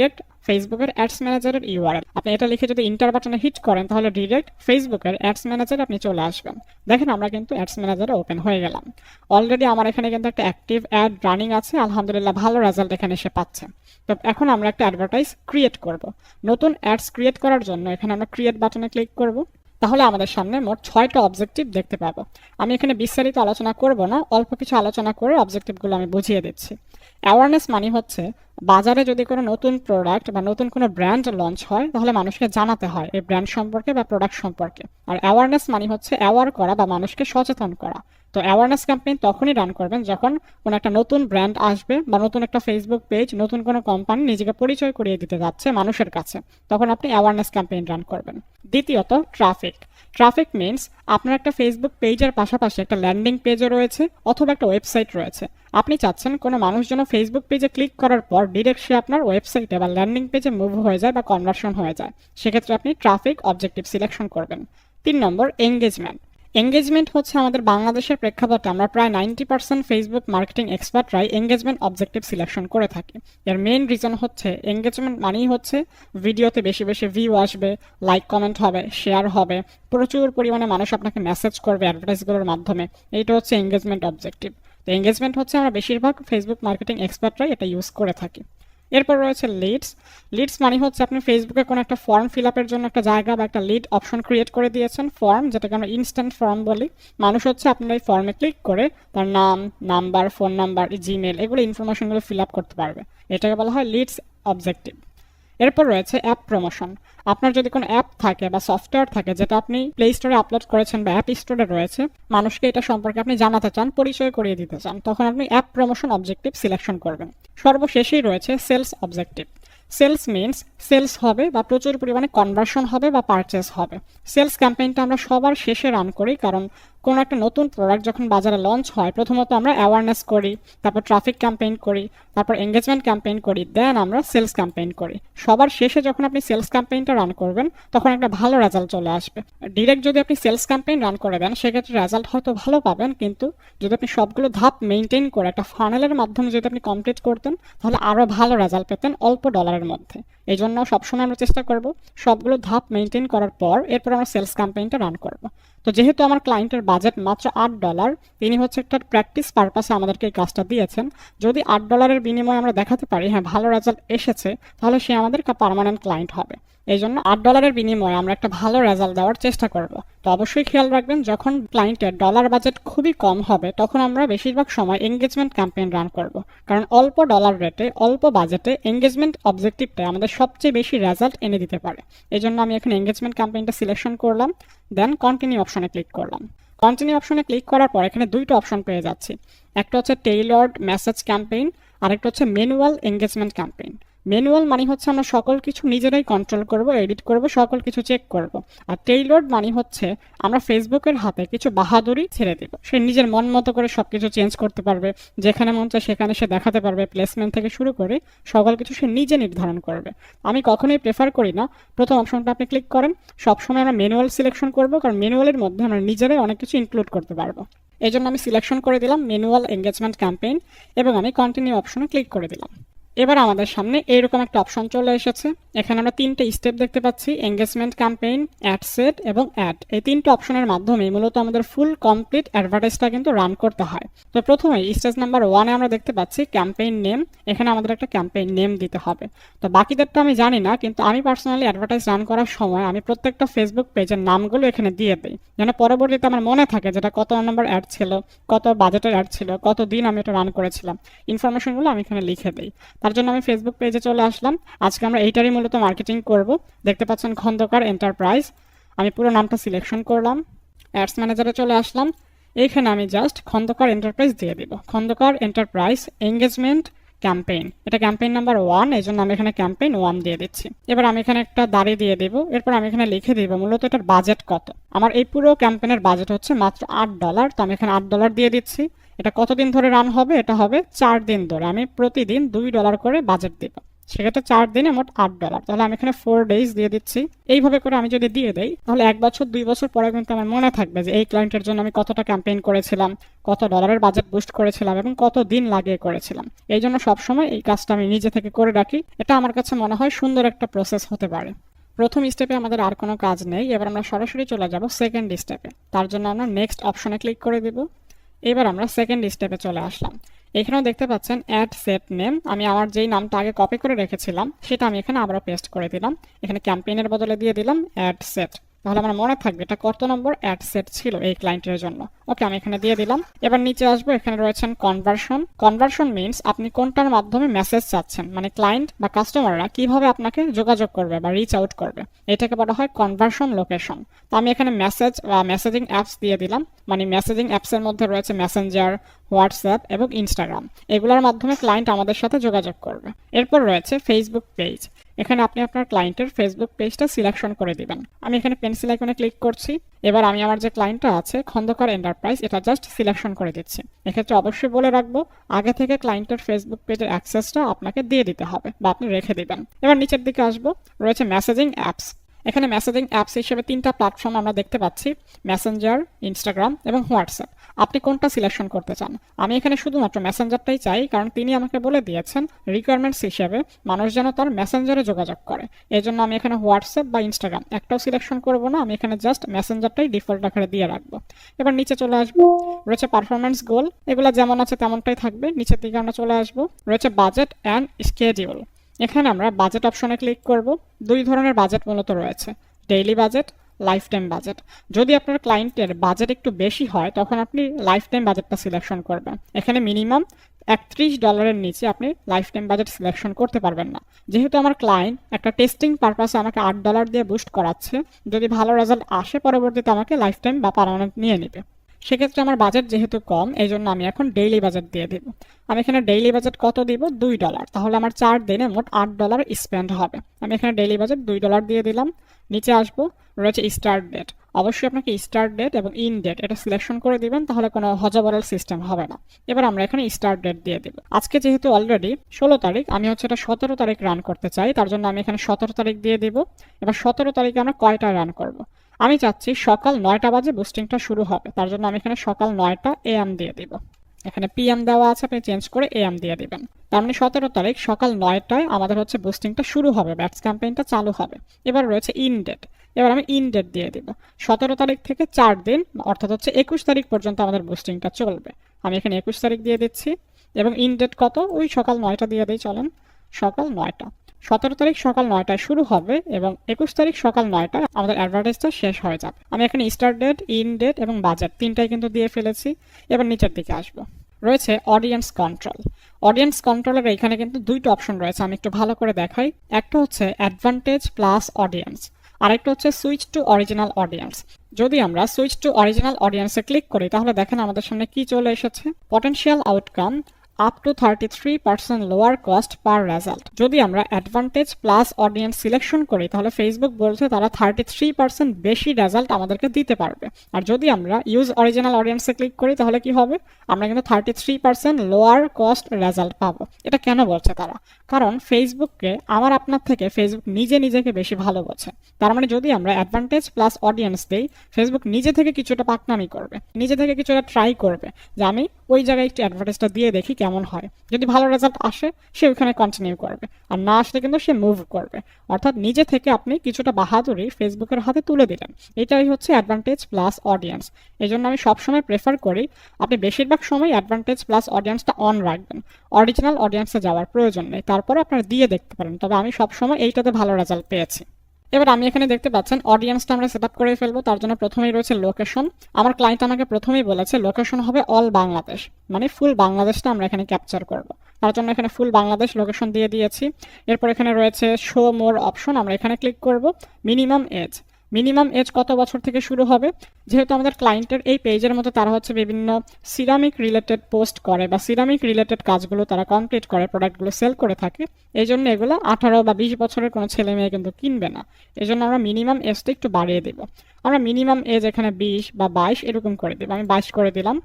Direct ফেসবুকের ads ম্যানেজারের URL. আপনি এটা লিখে যদি ইন্টার বাটনে হিট করেন, তাহলে ডিরেক্ট ফেসবুকের অ্যাডস ম্যানেজারে আপনি চলে আসবেন। দেখেন আমরা কিন্তু অ্যাডস ম্যানেজারে ওপেন হয়ে গেলাম। অলরেডি আমার এখানে কিন্তু একটা অ্যাক্টিভ অ্যাড রানিং আছে। আলহামদুলিল্লাহ ভালো রেজাল্ট এখানে এসে পাচ্ছে। তো এখন আমরা একটা অ্যাডভার্টাইজ ক্রিয়েট করব। নতুন অ্যাডস ক্রিয়েট করার জন্য এখানে আমরা ক্রিয়েট বাটনে ক্লিক করব। তাহলে আমাদের সামনে মোট ছয়টা অবজেক্টিভ দেখতে পাবো। আমি এখানে বিস্তারিত আলোচনা করব না, অল্প কিছু আলোচনা করে অবজেক্টিভগুলো আমি বুঝিয়ে দিচ্ছি। অ্যাওয়ারনেস মানে হচ্ছে, বাজারে যদি কোনো নতুন প্রোডাক্ট বা নতুন কোনো ব্র্যান্ড লঞ্চ হয়, তাহলে মানুষকে জানাতে হয় এই ব্র্যান্ড সম্পর্কে বা প্রোডাক্ট সম্পর্কে। আর অ্যাওয়ারনেস মানে হচ্ছে অ্যাওয়ার করা বা মানুষকে সচেতন করা। তো অ্যাওয়ারনেস ক্যাম্পেইন তখনই রান করবেন যখন কোনো একটা নতুন ব্র্যান্ড আসবে বা নতুন একটা ফেসবুক পেজ নতুন কোনো কোম্পানি নিজেকে পরিচয় করিয়ে দিতে যাচ্ছে মানুষের কাছে, তখন আপনি অ্যাওয়ারনেস ক্যাম্পেইন রান করবেন। দ্বিতীয়ত ট্রাফিক ট্রাফিক মিনস আপনার একটা ফেসবুক পেজের পাশাপাশি একটা ল্যান্ডিং পেজও রয়েছে অথবা একটা ওয়েবসাইট রয়েছে। আপনি চাচ্ছেন কোনো মানুষ যেন ফেসবুক পেজে ক্লিক করার পর ডিরেক্ট সে আপনার ওয়েবসাইটে বা ল্যান্ডিং পেজে মুভ হয়ে যায় বা কনভার্সন হয়ে যায়। সেক্ষেত্রে আপনি ট্রাফিক অবজেক্টিভ সিলেকশন করবেন। তিন নম্বর এঙ্গেজমেন্ট এঙ্গেজমেন্ট হচ্ছে আমাদের বাংলাদেশের প্রেক্ষাপটে আমরা প্রায় নাইনটি পার্সেন্ট ফেসবুক মার্কেটিং এক্সপার্টরাই এঙ্গেজমেন্ট অবজেক্টিভ সিলেকশন করে থাকি। এর মেইন রিজন হচ্ছে এঙ্গেজমেন্ট মানেই হচ্ছে ভিডিওতে বেশি বেশি ভিউ আসবে লাইক কমেন্ট হবে শেয়ার হবে, প্রচুর পরিমাণে মানুষ আপনাকে মেসেজ করবে অ্যাডভার্টাইজগুলোর মাধ্যমে। এইটা হচ্ছে এঙ্গেজমেন্ট অবজেক্টিভ তো এঙ্গেজমেন্ট হচ্ছে আমরা বেশিরভাগ ফেসবুক মার্কেটিং এক্সপার্টরাই এটা ইউজ করে থাকি। এরপর রয়েছে লিডস লিডস মানে হচ্ছে আপনি ফেসবুকে কোনো একটা ফর্ম ফিল আপের জন্য একটা জায়গা বা একটা লিড অপশন ক্রিয়েট করে দিয়েছেন ফর্ম যেটাকে আমরা ইনস্ট্যান্ট ফর্ম বলি। মানুষ হচ্ছে আপনার এই ফর্মে ক্লিক করে তার নাম নাম্বার ফোন নাম্বার জিমেল এগুলো ইনফরমেশনগুলো ফিল আপ করতে পারবে। এটাকে বলা হয় লিডস অবজেক্টিভ এরপর রয়েছে অ্যাপ প্রমোশন আপনার যদি কোনো অ্যাপ থাকে বা সফটওয়্যার থাকে যেটা আপনি প্লে স্টোরে আপলোড করেছেন বা অ্যাপ স্টোরে রয়েছে, মানুষকে এটা সম্পর্কে আপনি জানাতে চান, পরিচয় করিয়ে দিতে চান, তখন আপনি অ্যাপ প্রমোশন অবজেক্টিভ সিলেকশন করবেন। সর্বশেষেই রয়েছে sales objective sales means sales হবে বা প্রচুর পরিমাণে কনভার্সন হবে বা পারচেস হবে। সেলস ক্যাম্পেইনটা আমরা সবার শেষে রান করি, কারণ কোনো একটা নতুন প্রোডাক্ট যখন বাজারে লঞ্চ হয়, প্রথমত আমরা অ্যাওয়ারনেস করি, তারপর ট্রাফিক ক্যাম্পেইন করি, তারপর এঙ্গেজমেন্ট ক্যাম্পেইন করি দেন আমরা সেলস ক্যাম্পেইন করি। সবার শেষে যখন আপনি সেলস ক্যাম্পেইনটা রান করবেন, তখন একটা ভালো রেজাল্ট চলে আসবে। ডিরেক্ট যদি আপনি সেলস ক্যাম্পেইন রান করে দেন, সেক্ষেত্রে রেজাল্ট হয়তো ভালো পাবেন, কিন্তু যদি আপনি সবগুলো ধাপ মেনটেন করে একটা ফানেলের মাধ্যমে যদি আপনি কমপ্লিট করতেন, তাহলে আরও ভালো রেজাল্ট পেতেন অল্প ডলারের মধ্যে। এই জন্য সবসময় আমরা চেষ্টা করব সবগুলো ধাপ মেনটেন করার পর, এরপর আমরা সেলস ক্যাম্পেইনটা রান করব। তো যেহেতু আমার ক্লায়েন্টের বাজেট মাত্র আট ডলার। তিনি হচ্ছে একটা প্র্যাকটিস পারপাসে আমাদেরকে এই কাজটা দিয়েছেন। যদি আট ডলারের বিনিময়ে আমরা দেখাতে পারি হ্যাঁ ভালো রেজাল্ট এসেছে, তাহলে সে আমাদের পারমানেন্ট ক্লায়েন্ট হবে। এই জন্য আট ডলারের বিনিময়ে আমরা একটা ভালো রেজাল্ট দেওয়ার চেষ্টা করব। তো অবশ্যই খেয়াল রাখবেন, যখন ক্লায়েন্টের ডলার বাজেট খুবই কম হবে, তখন আমরা বেশিরভাগ সময় এঙ্গেজমেন্ট ক্যাম্পেইন রান করব। কারণ অল্প ডলার রেটে অল্প বাজেটে এঙ্গেজমেন্ট অবজেক্টিভটা আমাদের সবচেয়ে বেশি রেজাল্ট এনে দিতে পারে। এই জন্য আমি এখন এঙ্গেজমেন্ট ক্যাম্পেইনটা সিলেকশন করলাম দেন কন্টিনিউ অপশনে ক্লিক করলাম। কন্টিনিউ অপশনে ক্লিক করার পর এখানে দুইটা অপশন পেয়ে যাচ্ছি। একটা হচ্ছে টেইলর্ড মেসেজ ক্যাম্পেইন আরেকটা হচ্ছে ম্যানুয়াল এঙ্গেজমেন্ট ক্যাম্পেইন ম্যানুয়াল মানে হচ্ছে আমরা সকল কিছু নিজেরাই কন্ট্রোল করব এডিট করব, সকল কিছু চেক করব। আর টেইলর্ড মানে হচ্ছে আমরা ফেসবুকের হাতে কিছু বাহাদুরি ছেড়ে দেব। সে নিজের মন মতো করে সব কিছু চেঞ্জ করতে পারবে, যেখানে মন চায় সেখানে সে দেখাতে পারবে প্লেসমেন্ট থেকে শুরু করে সকল কিছু সে নিজে নির্ধারণ করবে। আমি কখনোই প্রেফার করি না। প্রথম অপশনটা আপনি ক্লিক করেন, সবসময় আমরা ম্যানুয়াল সিলেকশন করব, কারণ ম্যানুয়ালের মধ্যে আমরা নিজেরাই অনেক কিছু ইনক্লুড করতে পারব। এই জন্য আমি সিলেকশন করে দিলাম ম্যানুয়াল এঙ্গেজমেন্ট ক্যাম্পেইন এবং আমি কন্টিনিউ অপশনে ক্লিক করে দিলাম। এবার আমাদের সামনে এইরকম একটা অপশন চলে এসেছে। এখানে আমরা তিনটে স্টেপ দেখতে পাচ্ছি এঙ্গেজমেন্ট ক্যাম্পেইন অ্যাড সেট এবং অ্যাড এই তিনটে অপশনের মাধ্যমে মূলত আমাদের ফুল কমপ্লিট অ্যাডভার্টাইজটা কিন্তু রান করতে হয়। তো প্রথমে স্টেজ নাম্বার ওয়ানে আমরা দেখতে পাচ্ছি ক্যাম্পেইন নেম এখানে আমাদের একটা ক্যাম্পেইন নেম দিতে হবে। তো বাকিদেরটা আমি জানি না, কিন্তু আমি পার্সোনালি অ্যাডভার্টাইজ রান করার সময় আমি প্রত্যেকটা ফেসবুক পেজের নামগুলো এখানে দিয়ে দিই। যেন পরবর্তীতে আমার মনে থাকে যেটা কত নম্বর অ্যাড ছিল, কত বাজেটের অ্যাড ছিল কত দিন আমি এটা রান করেছিলাম। ইনফরমেশনগুলো আমি এখানে লিখে দিই। তার জন্য আমি ফেসবুক পেজে চলে আসলাম। আজকে আমরা এইটারই মূলত মার্কেটিং করব। দেখতে পাচ্ছেন খন্দকার এন্টারপ্রাইজ আমি পুরো নামটা সিলেকশন করলাম। অ্যাডস ম্যানেজারে চলে আসলাম। এইখানে আমি জাস্ট খন্দকার এন্টারপ্রাইজ দিয়ে দিব। খন্দকার এন্টারপ্রাইজ এঙ্গেজমেন্ট ক্যাম্পেইন এটা ক্যাম্পেইন নাম্বার ওয়ান এই জন্য আমি এখানে ক্যাম্পেইন ওয়ান দিয়ে দিচ্ছি। এবার আমি এখানে একটা দাড়ি দিয়ে দেব। এরপর আমি এখানে লিখে দিব মূলত এটার বাজেট কত। আমার এই পুরো ক্যাম্পেইনের বাজেট হচ্ছে মাত্র আট ডলার তো আমি এখানে আট ডলার দিয়ে দিচ্ছি। এটা কতদিন ধরে রান হবে? এটা হবে চার দিন ধরে। আমি প্রতিদিন দুই ডলার করে বাজেট দেব। সেক্ষেত্রে চার দিনে মোট আট ডলার তাহলে আমি এখানে ফোর ডেজ দিয়ে দিচ্ছি। এইভাবে করে আমি যদি দিয়ে দেই, তাহলে এক বছর, দুই বছর পরে কিন্তু আমার মনে থাকবে যে এই ক্লায়েন্টের জন্য আমি কতটা ক্যাম্পেইন করেছিলাম, কত ডলারের বাজেট বুস্ট করেছিলাম এবং কত দিন লাগিয়ে করেছিলাম। এই জন্য সবসময় এই কাজটা আমি নিজে থেকে করে রাখি। এটা আমার কাছে মনে হয় সুন্দর একটা প্রসেস হতে পারে। প্রথম স্টেপে আমাদের আর কোনো কাজ নেই। এবার আমরা সরাসরি চলে যাব সেকেন্ড স্টেপে তার জন্য আমরা নেক্সট অপশনে ক্লিক করে দিব। এবার আমরা সেকেন্ড স্টেপে চলে আসলাম। এখানেও দেখতে পাচ্ছেন অ্যাড সেট নেম আমি আমার যেই নামটা আগে কপি করে রেখেছিলাম, সেটা আমি এখানে আবারও পেস্ট করে দিলাম। এখানে ক্যাম্পেইনের বদলে দিয়ে দিলাম অ্যাড সেট তাহলে আমার মনে থাকবে এটা কত নম্বর অ্যাড সেট ছিল এই ক্লায়েন্টের জন্য। ওকে আমি এখানে দিয়ে দিলাম। এবার নিচে আসব, এখানে রয়েছেন কনভার্সন কনভার্সন মিনস আপনি কোনটার মাধ্যমে মেসেজ চাচ্ছেন মানে ক্লায়েন্ট বা কাস্টমাররা কীভাবে আপনাকে যোগাযোগ করবে বা রিচ আউট করবে। এটাকে বলা হয় কনভার্সন লোকেশন তো আমি এখানে মেসেজ বা মেসেজিং অ্যাপস দিয়ে দিলাম। মানে মেসেজিং অ্যাপসের মধ্যে রয়েছে মেসেঞ্জার হোয়াটসঅ্যাপ এবং ইনস্টাগ্রাম এগুলোর মাধ্যমে ক্লায়েন্ট আমাদের সাথে যোগাযোগ করবে। এরপর রয়েছে ফেসবুক পেজ এখানে আপনি আপনার ক্লায়েন্টের ফেসবুক পেজটা সিলেকশন করে দিবেন। আমি এখানে পেন্সিল আইকনে ক্লিক করছি। এবার আমি আমার যে ক্লায়েন্টটা আছে, খন্দকার এন্টারপ্রাইজ এটা জাস্ট সিলেকশন করে দিচ্ছি। এক্ষেত্রে অবশ্যই বলে রাখব, আগে থেকে ক্লায়েন্টের ফেসবুক পেজের অ্যাক্সেসটা আপনাকে দিয়ে দিতে হবে বা আপনি রেখে দিবেন। এবার নিচের দিকে আসব, রয়েছে মেসেজিং অ্যাপস এখানে মেসেজিং অ্যাপস হিসেবে তিনটা প্ল্যাটফর্ম আমরা দেখতে পাচ্ছি মেসেঞ্জার ইনস্টাগ্রাম এবং হোয়াটসঅ্যাপ আপনি কোনটা সিলেকশন করতে চান? আমি এখানে শুধুমাত্র মেসেঞ্জারটাই চাই, কারণ তিনি আমাকে বলে দিয়েছেন রিকোয়ারমেন্টস হিসেবে মানুষ যেন তার মেসেঞ্জারে যোগাযোগ করে। এই জন্য আমি এখানে হোয়াটসঅ্যাপ বা ইনস্টাগ্রাম একটাও সিলেকশন করব না, আমি এখানে জাস্ট মেসেঞ্জারটাই ডিফল্ট আকারে দিয়ে রাখব। এবার নিচে চলে আসব। রয়েছে পারফরমেন্স গোল এগুলো যেমন আছে তেমনটাই থাকবে। নিচের দিকে আমরা চলে আসব। রয়েছে বাজেট অ্যান্ড স্কেডিউল এখানে আমরা বাজেট অপশনে ক্লিক করব। দুই ধরনের বাজেট মূলত রয়েছে। Daily budget lifetime budget যদি আপনার ক্লায়েন্টের বাজেট একটু বেশি হয়, তখন আপনি লাইফ টাইম বাজেটটা সিলেকশন করবেন। এখানে মিনিমাম একত্রিশ ডলারের নিচে আপনি লাইফ টাইম বাজেট সিলেকশন করতে পারবেন না। যেহেতু আমার ক্লায়েন্ট একটা টেস্টিং পারপাসে আমাকে আট ডলার দিয়ে বুস্ট করাচ্ছে, যদি ভালো রেজাল্ট আসে, পরবর্তীতে আমাকে লাইফ টাইম বা পারমানেন্ট নিয়ে নেবে। সেক্ষেত্রে আমার বাজেট যেহেতু কম এই জন্য আমি এখন ডেইলি বাজেট দিয়ে দেব। আমি এখানে ডেইলি বাজেট কত দিব? দুই ডলার তাহলে আমার চার দিনে মোট আট ডলার স্পেন্ড হবে। আমি এখানে ডেইলি বাজেট দুই ডলার দিয়ে দিলাম। নিচে আসব, রয়েছে স্টার্ট ডেট অবশ্যই আপনাকে স্টার্ট ডেট এবং ইন ডেট এটা সিলেকশন করে দিবেন, তাহলে কোনো হজবরল সিস্টেম হবে না। এবার আমরা এখানে স্টার্ট ডেট দিয়ে দিব। আজকে যেহেতু অলরেডি ষোলো তারিখ, আমি হচ্ছে এটা সতেরো তারিখ রান করতে চাই, তার জন্য আমি এখানে সতেরো তারিখ দিয়ে দিব। এবার সতেরো তারিখে আমরা কয়টা রান করব? আমি চাচ্ছি সকাল নয়টা বাজে বুস্টিংটা শুরু হবে। তার জন্য আমি এখানে সকাল নয়টা এএম দিয়ে দিব। এখানে পিএম দেওয়া আছে, আপনি চেঞ্জ করে এএম দিয়ে দিবেন। তার মানে সতেরো তারিখ সকাল নয়টায় আমাদের হচ্ছে বুস্টিংটা শুরু হবে ব্যাটস ক্যাম্পেইনটা চালু হবে। এবার রয়েছে ইন ডেট এবার আমি ইন ডেট দিয়ে দিব। সতেরো তারিখ থেকে চার দিন, অর্থাৎ হচ্ছে একুশ তারিখ পর্যন্ত আমাদের বুস্টিংটা চলবে। আমি এখানে একুশ তারিখ দিয়ে দিচ্ছি। এবং ইন ডেট কত? ওই সকাল নয়টা দিয়ে দিই, চলেন। সকাল নয়টা। সতেরো তারিখ সকাল নয়টায় শুরু হবে এবং একুশ তারিখ সকাল নয়টায় আমাদের অ্যাডভার্টাইজটা শেষ হয়ে যাবে। আমি এখানে স্টার্ট ডেট ইন ডেট এবং বাজেট তিনটাই কিন্তু দিয়ে ফেলেছি। এবার নিচের দিকে আসব। রয়েছে অডিয়েন্স কন্ট্রোল অডিয়েন্স কন্ট্রোলের এখানে কিন্তু দুইটা অপশন রয়েছে, আমি একটু ভালো করে দেখাই। একটা হচ্ছে অ্যাডভান্টেজ প্লাস অডিয়েন্স আরেকটা হচ্ছে সুইচ টু অরিজিনাল অডিয়েন্স যদি আমরা সুইচ টু অরিজিনাল অডিয়েন্সে ক্লিক করি, তাহলে দেখেন আমাদের সামনে কি চলে এসেছে। Potential outcome up to thirty three percent lower cost per result যদি আমরা অ্যাডভান্টেজ প্লাস অডিয়েন্স সিলেকশন করি, তাহলে ফেসবুক বলছে তারা থার্টি থ্রি পার্সেন্ট বেশি রেজাল্ট আমাদেরকে দিতে পারবে। আর যদি আমরা ইউজ অরিজিনাল অডিয়েন্সে ক্লিক করি, তাহলে কি হবে? আমরা কিন্তু thirty three percent lower cost result পাবো। এটা কেন বলছে তারা? কারণ ফেসবুককে আমার আপনার থেকে ফেসবুক নিজে নিজেকে বেশি ভালো বোঝে। তার মানে যদি আমরা অ্যাডভান্টেজ প্লাস অডিয়েন্স দিই ফেসবুক নিজে থেকে কিছুটা পাকনামি করবে, নিজে থেকে কিছুটা ট্রাই করবে যে আমি ওই জায়গায় একটু অ্যাডভার্টাইজটা দিয়ে দেখি কেমন হয়। যদি ভালো রেজাল্ট আসে, সে ওইখানে কন্টিনিউ করবে। আর না আসলে কিন্তু সে মুভ করবে। অর্থাৎ নিজে থেকে আপনি কিছুটা বাহাদুরি ফেসবুকের হাতে তুলে দিলেন। এটাই হচ্ছে অ্যাডভান্টেজ প্লাস অডিয়েন্স এই জন্য আমি সবসময় প্রেফার করি আপনি বেশিরভাগ সময় অ্যাডভান্টেজ প্লাস অডিয়েন্সটা অন রাখবেন। অরিজিনাল অডিয়েন্সে যাওয়ার প্রয়োজন নেই। তারপরে আপনারা দিয়ে দেখতে পারেন। তবে আমি সবসময় এইটাতে ভালো রেজাল্ট পেয়েছি। এবার আমি এখানে দেখতে পাচ্ছেন অডিয়েন্সটা আমরা সেট আপ করে ফেলব, তার জন্য প্রথমেই রয়েছে লোকেশন আমার ক্লায়েন্ট আমাকে প্রথমেই বলেছে লোকেশন হবে অল বাংলাদেশ মানে ফুল বাংলাদেশটা আমরা এখানে ক্যাপচার করব। তার জন্য এখানে ফুল বাংলাদেশ লোকেশন দিয়ে দিয়েছি। এরপর এখানে রয়েছে শো মোর অপশন আমরা এখানে ক্লিক করব মিনিমাম এজ মিনিমাম এজ কত বছর থেকে শুরু হবে? যেহেতু আমাদের ক্লায়েন্টের এই পেজের মতো তারা হচ্ছে বিভিন্ন সিরামিক রিলেটেড পোস্ট করে বা সিরামিক রিলেটেড কাজগুলো তারা কমপ্লিট করে প্রোডাক্টগুলো সেল করে থাকে। এই জন্য এগুলো আঠারো বা বিশ বছরের কোনো ছেলে মেয়ে কিন্তু কিনবে না। এই জন্য আমরা মিনিমাম এজটা একটু বাড়িয়ে দেবো। আমরা মিনিমাম এজ এখানে বিশ বা বাইশ এরকম করে দেবো। আমি বাইশ করে দিলাম।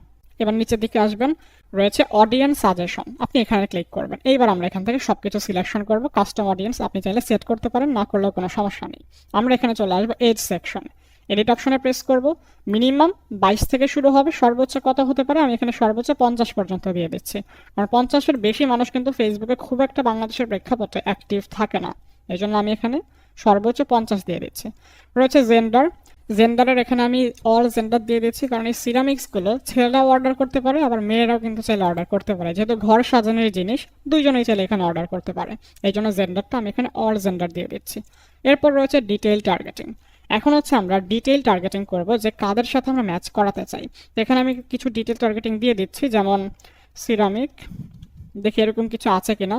এবার নিচের দিকে আসবেন, রয়েছে অডিয়েন্স সাজেশন আপনি এখানে ক্লিক করবেন। এইবার আমরা এখান থেকে সবকিছু সিলেকশন করব কাস্টম অডিয়েন্স আপনি চাইলে সেট করতে পারেন, না করলেও কোনো সমস্যা নেই। আমরা এখানে চলে আসব এজ সেকশন এডিট অপশনে প্রেস করব মিনিমাম বাইশ থেকে শুরু হবে, সর্বোচ্চ কত হতে পারে, আমি এখানে সর্বোচ্চ পঞ্চাশ পর্যন্ত দিয়ে দিচ্ছি। কারণ পঞ্চাশের বেশি মানুষ কিন্তু ফেসবুকে খুব একটা বাংলাদেশের প্রেক্ষাপটে অ্যাক্টিভ থাকে না। এই জন্য আমি এখানে সর্বোচ্চ পঞ্চাশ দিয়ে দিচ্ছি। রয়েছে জেন্ডার জেন্ডারের এখানে আমি অল জেন্ডার দিয়ে দিচ্ছি কারণ এই সিরামিক্সগুলো ছেলেরাও অর্ডার করতে পারে, আবার মেয়েরাও কিন্তু চাইলে অর্ডার করতে পারে। যেহেতু ঘর সাজানোর জিনিস, দুইজনেই চাইলে এখানে অর্ডার করতে পারে। এই জন্য জেন্ডারটা আমি এখানে অল জেন্ডার দিয়ে দিচ্ছি। এরপর রয়েছে ডিটেইল টার্গেটিং এখন হচ্ছে আমরা ডিটেইল টার্গেটিং করব যে কাদের সাথে আমরা ম্যাচ করাতে চাই। এখানে আমি কিছু ডিটেল টার্গেটিং দিয়ে দিচ্ছি, যেমন সিরামিক দেখি এরকম কিছু আছে কিনা।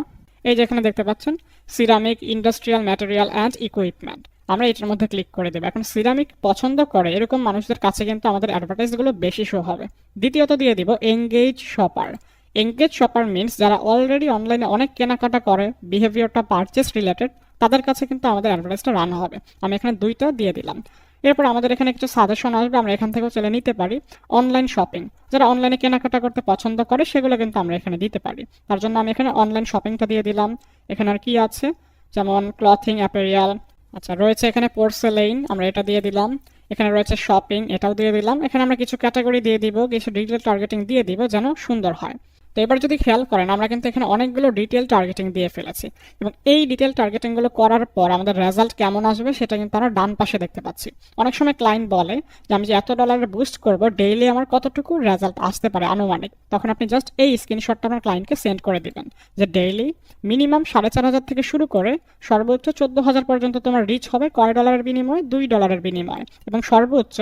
এই যে এখানে দেখতে পাচ্ছেন ceramic industrial material and equipment আমরা এটার মধ্যে ক্লিক করে দেবো। এখন সিরামিক পছন্দ করে, এরকম মানুষদের কাছে কিন্তু আমাদের অ্যাডভার্টাইজগুলো বেশি শো হবে। দ্বিতীয়ত দিয়ে দিব engage shopper engage shopper means যারা অলরেডি অনলাইনে অনেক কেনাকাটা করে বিহেভিয়ারটা পারচেস রিলেটেড তাদের কাছে কিন্তু আমাদের অ্যাডভার্টাইজটা রান হবে। আমি এখানে দুইটা দিয়ে দিলাম। এরপর আমাদের এখানে কিছু সাজেশন আসবে, আমরা এখান থেকেও চলে নিতে পারি। অনলাইন শপিং যারা অনলাইনে কেনাকাটা করতে পছন্দ করে, সেগুলো কিন্তু আমরা এখানে দিতে পারি। তার জন্য আমি এখানে অনলাইন শপিংটা দিয়ে দিলাম। এখানে আর কি আছে? যেমন ক্লথিং অ্যাপেরিয়াল আচ্ছা রয়েছে এখানে পোর্সেলেইন আমরা এটা দিয়ে দিলাম। এখানে রয়েছে শপিং এটাও দিয়ে দিলাম। এখানে আমরা কিছু ক্যাটাগরি দিয়ে দিব, কিছু ডিজিটাল টার্গেটিং দিয়ে দিব যেন সুন্দর হয়। তো এবার যদি খেয়াল করেন, আমরা কিন্তু এখানে অনেকগুলো ডিটেল টার্গেটিং দিয়ে ফেলেছি এবং এই ডিটেল টার্গেটিংগুলো করার পর আমাদের রেজাল্ট কেমন আসবে সেটা কিন্তু আমরা ডান পাশে দেখতে পাচ্ছি। অনেক সময় ক্লায়েন্ট বলে যে, আমি যে এত ডলারের বুস্ট করব ডেইলি আমার কতটুকু রেজাল্ট আসতে পারে আনুমানিক? তখন আপনি জাস্ট এই স্ক্রিনশটটা আপনার ক্লায়েন্টকে সেন্ড করে দিবেন যে ডেইলি মিনিমাম সাড়ে চার হাজার থেকে শুরু করে সর্বোচ্চ চোদ্দ হাজার পর্যন্ত তোমার রিচ হবে কয় ডলারের বিনিময়ে? দুই ডলারের বিনিময়ে। এবং সর্বোচ্চ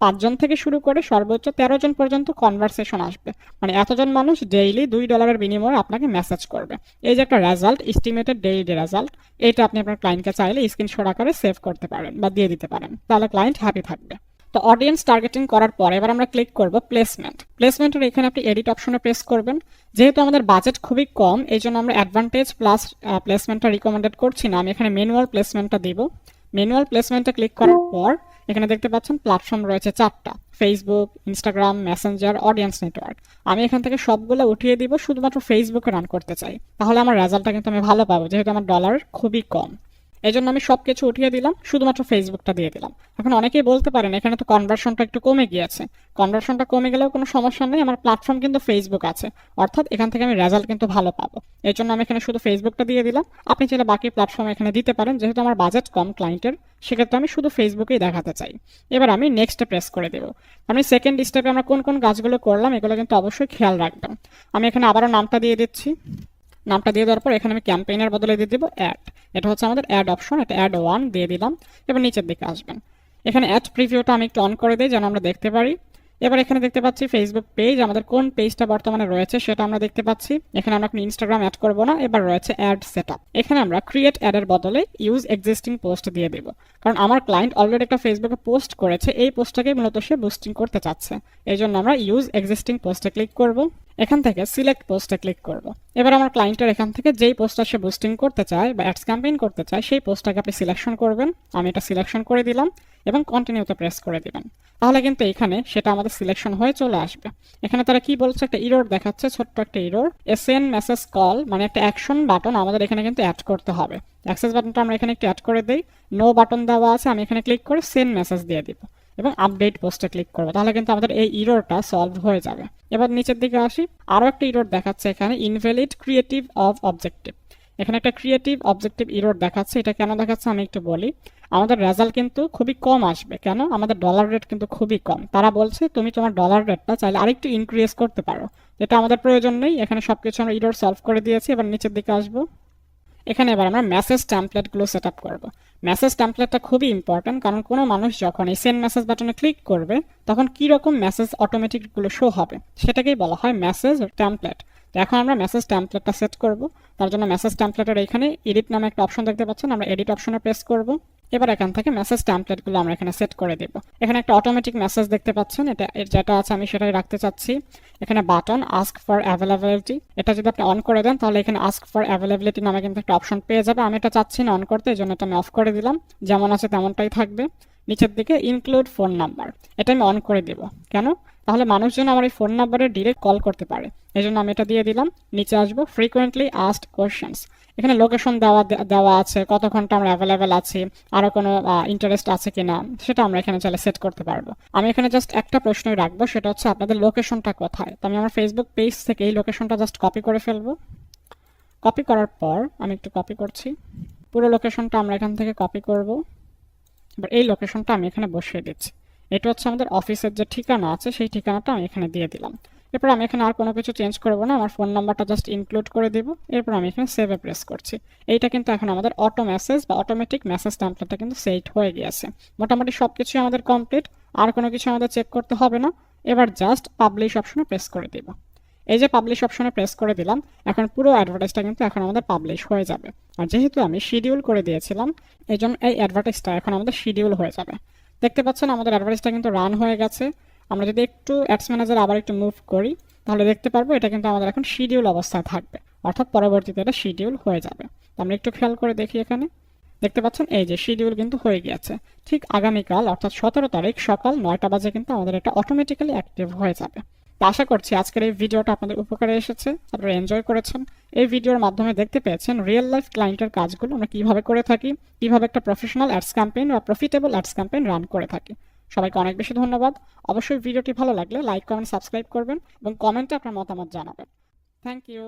পাঁচজন থেকে শুরু করে সর্বোচ্চ তেরো জন পর্যন্ত কনভারসেশন আসবে। মানে এতজন মানুষ ডেইলি দুই ডলারের বিনিময়ে আপনাকে মেসেজ করবে। এই যে একটা রেজাল্ট এস্টিমেটেড ডেইলি রেজাল্ট এটা আপনি আপনার ক্লায়েন্টকে চাইলে স্ক্রিনশট আকারে সেভ করতে পারেন বা দিয়ে দিতে পারেন। তাহলে ক্লায়েন্ট হ্যাপি থাকবে। তো অডিয়েন্স টার্গেটিং করার পর এবার আমরা ক্লিক করব প্লেসমেন্ট প্লেসমেন্টের এখানে আপনি এডিট অপশনে প্রেস করবেন। যেহেতু আমাদের বাজেট খুবই কম এই জন্য আমরা অ্যাডভান্টেজ প্লাস প্লেসমেন্টটা রিকমেন্ডেড করছি না। আমি এখানে ম্যানুয়াল প্লেসমেন্টটা দিব। ম্যানুয়াল প্লেসমেন্টে ক্লিক করার পর এখানে দেখতে পাচ্ছেন প্ল্যাটফর্ম রয়েছে চারটা Facebook Instagram Messenger audience network আমি এখান থেকে সবগুলো উঠিয়ে দিব, শুধুমাত্র ফেসবুকে রান করতে চাই। তাহলে আমার রেজাল্টটা কিন্তু আমি ভালো পাবো, যেহেতু আমার ডলার খুবই কম। এই জন্য আমি সব কিছু উঠিয়ে দিলাম, শুধুমাত্র ফেসবুকটা দিয়ে দিলাম। এখন অনেকেই বলতে পারেন, এখানে তো কনভার্সনটা একটু কমে গিয়েছে। কনভার্সনটা কমে গেলেও কোনো সমস্যা নেই, আমার প্ল্যাটফর্ম কিন্তু ফেসবুক আছে। অর্থাৎ এখান থেকে আমি রেজাল্ট কিন্তু ভালো পাবো। এই জন্য আমি এখানে শুধু ফেসবুকটা দিয়ে দিলাম। আপনি চাইলে বাকি প্ল্যাটফর্ম এখানে দিতে পারেন, যেহেতু আমার বাজেট কম ক্লায়েন্টের সেক্ষেত্রে আমি শুধু ফেসবুকেই দেখাতে চাই। এবার আমি নেক্সটে প্রেস করে দেবো। আমি সেকেন্ড স্টেপে আমরা কোন কোন কাজগুলো করলাম, এগুলো কিন্তু অবশ্যই খেয়াল রাখবেন। আমি এখানে আবারও নামটা দিয়ে দিচ্ছি। নামটা দিয়ে দেওয়ার পর এখানে আমি ক্যাম্পেইনের বদলে দিয়ে দেবো অ্যাড এটা হচ্ছে আমাদের অ্যাড অপশন এটা অ্যাড ওয়ান দিয়ে দিলাম। এবার নিচের দিকে আসবেন। এখানে অ্যাড প্রিভিউটা আমি একটু অন করে দিই যেন আমরা দেখতে পারি। এবার এখানে দেখতে পাচ্ছি ফেসবুক পেজ আমাদের কোন পেজটা বর্তমানে রয়েছে সেটা আমরা দেখতে পাচ্ছি। এখানে আমরা ইনস্টাগ্রাম অ্যাড করব না, এবার রয়েছে অ্যাড সেট এখানে আমরা ক্রিয়েট অ্যাডের বদলে ইউজ এক্সিস্টিং পোস্ট দিয়ে দেবো। কারণ আমার ক্লায়েন্ট অলরেডি একটা ফেসবুকে পোস্ট করেছে, এই পোস্টটাকে মূলত সে বুস্টিং করতে চাচ্ছে। এই জন্য আমরা ইউজ এক্সিস্টিং পোস্টে ক্লিক করব। এখান থেকে সিলেক্ট পোস্টে ক্লিক করব। এবার আমার ক্লায়েন্টের এখান থেকে যেই পোস্টটা সে বুস্টিং করতে চায় বা অ্যাডস ক্যাম্পেইন করতে চায়, সেই পোস্টটাকে আপনি সিলেকশন করবেন। আমি এটা সিলেকশন করে দিলাম এবং কন্টিনিউতে প্রেস করে দিবেন। তাহলে কিন্তু এখানে সেটা আমাদের সিলেকশন হয়ে চলে আসবে। এখানে তারা কি বলছে? একটা ইরোর দেখাচ্ছে, ছোট্ট একটা ইরোর এসএন মেসেজ কল মানে একটা অ্যাকশন বাটন আমাদের এখানে কিন্তু অ্যাড করতে হবে। অ্যাক্সেস বাটনটা আমরা এখানে একটু অ্যাড করে দিই। নো বাটন দেওয়া আছে, আমি এখানে ক্লিক করে সেন্ড মেসেজ দিয়ে দিব। এবং আপডেট পোস্টে ক্লিক করব। তাহলে কিন্তু আমাদের এই ইরোরটা সলভ হয়ে যাবে। এবার নিচের দিকে আসি। আরও একটা ইরোর দেখাচ্ছে এখানে ইনভ্যালিড ক্রিয়েটিভ অফ অবজেক্টিভ এখানে একটা ক্রিয়েটিভ অবজেক্টিভ ইরোর দেখাচ্ছে। এটা কেন দেখাচ্ছে আমি একটু বলি। আমাদের রেজাল্ট কিন্তু খুবই কম আসবে। কেন? আমাদের ডলার রেট কিন্তু খুবই কম। তারা বলছে, তুমি তোমার ডলার রেটটা চাইলে আরেকটু ইনক্রিজ করতে পারো। এটা আমাদের প্রয়োজন নেই। এখানে সবকিছু আমরা ইরোর সলভ করে দিয়েছি। এবার নিচের দিকে আসব। এখানে এবার আমরা মেসেজ ট্যাম্পলেটগুলো সেট আপ করব। মেসেজ ট্যাম্পলেটটা খুবই ইম্পর্ট্যান্ট কারণ কোনো মানুষ যখন এই সেন্ড মেসেজ বাটনে ক্লিক করবে, তখন কী রকম মেসেজ অটোমেটিকগুলো শো হবে, সেটাকেই বলা হয় মেসেজ ট্যাম্পলেট তো এখন আমরা মেসেজ ট্যাম্পলেটটা সেট করব। তার জন্য মেসেজ ট্যাম্পলেটের এখানে এডিট নামে একটা অপশন দেখতে পাচ্ছেন, আমরা এডিট অপশনে প্রেস করব। এবার এখান থেকে মেসেজ ট্যাম্পলেটগুলো আমরা এখানে সেট করে দেব। এখানে একটা অটোমেটিক মেসেজ দেখতে পাচ্ছেন, এটা, এর যেটা আছে আমি সেটাই রাখতে চাচ্ছি। এখানে বাটন আস্ক ফর অ্যাভেলেবিলিটি এটা যদি আপনি অন করে দেন, তাহলে এখানে আস্ক ফর অ্যাভেলেবিলিটি নামে কিন্তু একটা অপশন পেয়ে যাবে। আমি এটা চাচ্ছি না অন করতে, এই জন্য এটা আমি অফ করে দিলাম। যেমন আছে তেমনটাই থাকবে। নিচের দিকে ইনক্লুড ফোন নাম্বার এটা আমি অন করে দেব। কেন? তাহলে মানুষজন আমার এই ফোন নাম্বারে ডিরেক্ট কল করতে পারে। এই জন্য আমি এটা দিয়ে দিলাম। নিচে আসব। ফ্রিকোয়েন্টলি আস্ট কোয়েশ্চেন্স এখানে লোকেশন দেওয়া দেওয়া আছে কত ঘণ্টা আমরা অ্যাভেলেবেল আছি আরও কোনো ইন্টারেস্ট আছে কি না সেটা আমরা এখানে চাইলে সেট করতে পারব। আমি এখানে জাস্ট একটা প্রশ্নই রাখব, সেটা হচ্ছে আপনাদের লোকেশনটা কোথায়? তো আমি আমার ফেসবুক পেজ থেকে এই লোকেশনটা জাস্ট কপি করে ফেলব। কপি করার পর আমি একটু কপি করছি। পুরো লোকেশনটা আমরা এখান থেকে কপি করব। এবার এই লোকেশনটা আমি এখানে বসিয়ে দিচ্ছি। এটা হচ্ছে আমাদের অফিসের যে ঠিকানা আছে, সেই ঠিকানাটা আমি এখানে দিয়ে দিলাম। এরপর আমি এখানে আর কোনো কিছু চেঞ্জ করব না, আমার ফোন নাম্বারটা জাস্ট ইনক্লুড করে দিব। এরপর আমি এখানে সেভে প্রেস করছি। এইটা কিন্তু এখন আমাদের অটো মেসেজ বা অটোমেটিক মেসেজ ট্যাম্পলেটটা কিন্তু সেট হয়ে গিয়েছে। মোটামুটি সব কিছুই আমাদের কমপ্লিট আর কোনো কিছু আমাদের চেক করতে হবে না। এবার জাস্ট পাবলিশ অপশনে প্রেস করে দিব। এই যে পাবলিশ অপশনে প্রেস করে দিলাম, এখন পুরো অ্যাডভার্টাইজটা কিন্তু এখন আমাদের পাবলিশ হয়ে যাবে। আর যেহেতু আমি শিডিউল করে দিয়েছিলাম, এই জন্য এই অ্যাডভার্টাইজটা এখন আমাদের শিডিউল হয়ে যাবে। দেখতে পাচ্ছেন আমাদের অ্যাডভার্টাইজটা কিন্তু রান হয়ে গেছে। আমরা যদি একটু অ্যাডস ম্যানেজার আবার একটু মুভ করি, তাহলে দেখতে পারব এটা কিন্তু আমাদের এখন শিডিউল অবস্থায় থাকবে। অর্থাৎ পরবর্তীতে এটা শিডিউল হয়ে যাবে। আমরা একটু খেয়াল করে দেখি এখানে। দেখতে পাচ্ছেন, এই যে শিডিউল কিন্তু হয়ে গিয়েছে। ঠিক আগামীকাল, অর্থাৎ সতেরো তারিখ সকাল নয়টা বাজে কিন্তু আমাদের এটা অটোমেটিক্যালি অ্যাক্টিভ হয়ে যাবে। তো আশা করছি আজকের এই ভিডিওটা আপনাদের উপকারে এসেছে, আপনারা এনজয় করেছেন। এই ভিডিওর মাধ্যমে দেখতে পেয়েছেন রিয়েল লাইফ ক্লায়েন্টের কাজগুলো আমরা কীভাবে করে থাকি, কীভাবে একটা প্রফেশনাল অ্যাডস ক্যাম্পেইন বা প্রফিটেবল অ্যাডস ক্যাম্পেইন রান করে থাকি। সবাইকে অনেক বেশি ধন্যবাদ। অবশ্যই ভিডিওটি ভালো লাগলে লাইক, কমেন্ট, সাবস্ক্রাইব করবেন এবং কমেন্টে আপনার মতামত জানাবেন। Thank you